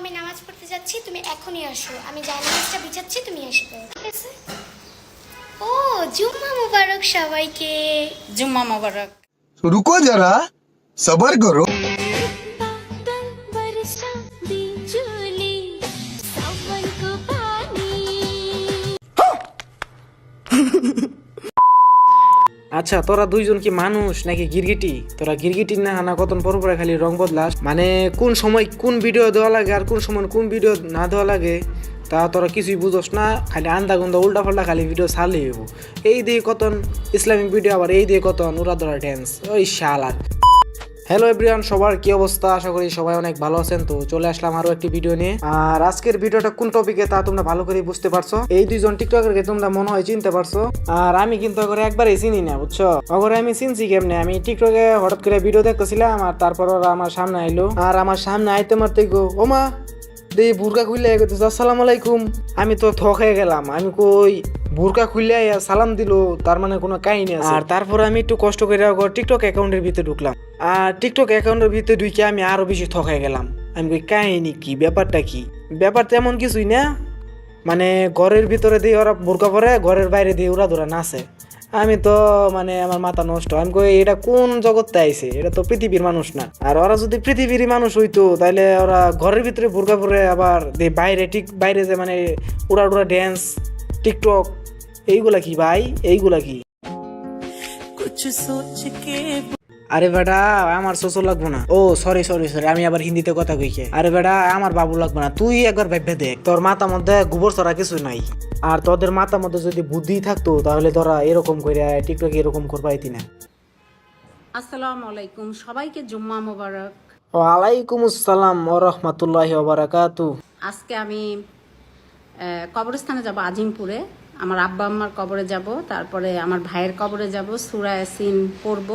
আমি নামাজ পড়তে যাচ্ছি তুমি এখনই আসো। আমি যা নামাজটা বিছাচ্ছি তুমি আসবে ঠিক আছে? ও জুম্মা মোবারক সবাইকে। জুম্মা মোবারক। রুকো যারা সবার করো। Ha ha ha. আচ্ছা তোরা দুইজন কি মানুষ নাকি গিরগিটি? তোরা গিরগিটি না হানা কতন পর পরে খালি রং বদলাস? মানে কোন সময় কোন ভিডিও দেওয়া লাগে আর কোন সময় কোন ভিডিও না দেওয়া লাগে, তা তোরা কিছুই বুঝোস না, খালি আন্দা গুন্দা উল্টা পাল্টা খালি ভিডিও ছাড়লেই হইব। এই দিয়ে কতন ইসলামিক ভিডিও, আবার এই দিয়ে কতন উড়াদরা ড্যান্স ওই শালার। হ্যালো এভরিওয়ান সবার কি অবস্থা? আশা করি সবাই অনেক ভালো আছেন। তো চলে আসলাম আরও একটি ভিডিও নিয়ে। আর আজকের ভিডিওটা কোন টপিকে তা তোমরা ভালো করে বুঝতে পারছ। এই দুইজন টিকটকারকে তোমরা মনে হয় চিনতে পারছ। আর আমি কিন্তু ওরে একবারই চিনি না, বুঝছ? ওরে আমি চিনছি কেমনে? আমি টিকটকে হঠাৎ করে ভিডিও দেখতেছিলাম, আর তারপর ওরা আমার সামনে আইলো। আর আমার সামনে আইতে মারতে গো, ওমা দিয়ে বুরকা খুললে আসসালামু আলাইকুম। আমি তো থক গেলাম। আমি কই বুরকা খুললে সালাম দিল, তার মানে কোনো কাহিনী আছে। আর তারপর আমি একটু কষ্ট করে টিকটক অ্যাকাউন্টের ভিতরে ঢুকলাম। আর টিকটক অ্যাকাউন্টের ভিতরে ঢুকে আমি আরও বেশি থক হয়ে গেলাম। আমি কই, কাহিনী কি? ব্যাপারটা কি? ব্যাপার তেমন কিছুই না। মানে ঘরের ভিতরে দিয়ে ওরা বোরকা পরে, ঘরের বাইরে দিয়ে ওরা ধরা নাচে। আমি তো মানে আমার মাথা নষ্ট। আমি কই, এটা কোন জগৎতে আইছে? এটা তো পৃথিবীর মানুষ না। আর ওরা যদি পৃথিবীর মানুষ হইতো তাহলে ওরা ঘরের ভিতরে বোরকা পরে আবার বাইরে ঠিক, বাইরে যে মানে উড়া উড়া ড্যান্স টিকটক এইগুলা কি ভাই? এইগুলা কি? আরে বেটা আমার শ্বশুর লাগবো না। ও সরি সরি সরি আমি আবার হিন্দিতে কথা কইকে আরে বেটা আমার বাবু লাগবে না। তুই একবার ভাববে দেখ। তোর মাথা মধ্যে গোবর ছড়া কিছু নাই। আর তোদের মাথা মধ্যে যদি বুদ্ধি থাকতো তাহলে তোরা এরকম করে টিকটক এরকম করবাইতি না আসসালামু আলাইকুম। সবাইকে জুম্মা মোবারক। ওয়ালাইকুম আসসালাম ও রহমতুল্লাহ বারাকাতু। আজকে আমি কবরস্থানে যাব আজিমপুরে। আমার আব্বা আম্মার কবরে যাব তারপরে আমার ভাইয়ের কবরে যাব সুরা ইয়াসিন পড়ব।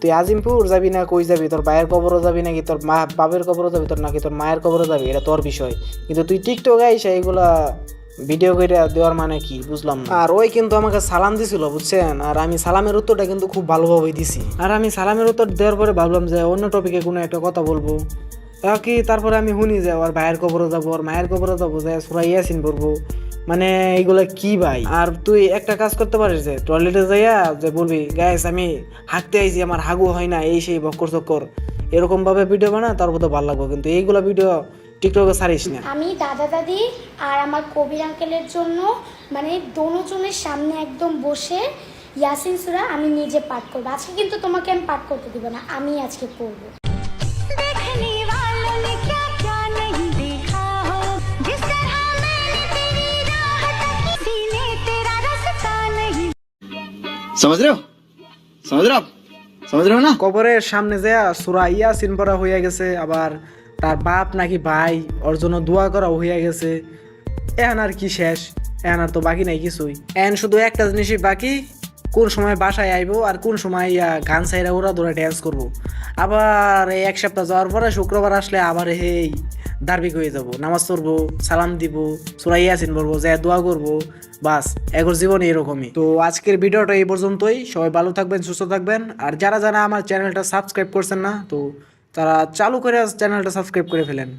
তুই আজিমপুর যাবি না কই যাবি? তোর ভাইয়ের কবরও যাবি নাকি? তোর মা বাবের কবরও যাবি? তোর নাকি তোর মায়ের কবরও যাবি? এটা তোর বিষয়। কিন্তু তুই টিকটক আইসা এগুলা ভিডিও করে দেওয়ার মানে কি? বুঝলাম না। আর ওই কিন্তু আমাকে সালাম দিছিল বুঝছেন? আর আমি সালামের উত্তরটা কিন্তু খুব ভালোভাবেই দিছি। আর আমি সালামের উত্তর দেওয়ার পরে ভাবলাম যে অন্য টপিকে কোনো একটা কথা বলব। কি তারপরে আমি শুনি যে ওর ভাইয়ের কবরও যাব ওর মায়ের কবরও যাব যে সুরাই ইয়াসিন পড়ব। মানে এইগুলা কি ভাই? আর তুই একটা কাজ করতে পারিস যে টয়লেটে যাইয়া যে বলবি গ্যাস আমি হাঁটতে আইছি, আমার হাগু হয় না, এই সেই বক্কর চক্কর। এরকম ভাবে ভিডিও বানা, তারপর তো ভালো লাগবে, কিন্তু এইগুলা ভিডিও টিকটকে ছাড়িস না। আমি দাদা দাদি আর আমার কবির আঙ্কেলের জন্য মানে দোনোজনের সামনে একদম বসে ইয়াসিন সুরা আমি নিজে পাঠ করব। আজকে কিন্তু তোমাকে আমি পাঠ করতে দিব না, আমি আজকে করব समझ रहे हो समझ रहे हो आप समझ रहे हो ना কবরের সামনে যে সুরা ইয়াসিন পড়া হইয়া গেছে আবার তার বাপ নাকি ভাই ওর জন্য দোয়া করা হইয়া গেছে এখন আর কি শেষ এখন আর তো বাকি নাই কিছুই এখন শুধু একটা জিনিসই বাকি কোন সময় বাসায় আইবো আর কোন সময় ইয়া গান সাইরা ওরা ধরে ড্যান্স করব। আবার এই এক সপ্তাহ যাওয়ার পরে শুক্রবার আসলে আবার হেই ধার্মিক হয়ে যাব, নামাজ পড়ব, সালাম দিব সুরাই ইয়াসিন বলব যা দোয়া করব, বাস, এগোর জীবন এরকমই তো আজকের ভিডিওটা এই পর্যন্তই, সবাই ভালো থাকবেন, সুস্থ থাকবেন, আর যারা যারা আমার চ্যানেলটা সাবস্ক্রাইব করছেন না, তো তারা চালু করে চ্যানেলটা সাবস্ক্রাইব করে ফেলেন।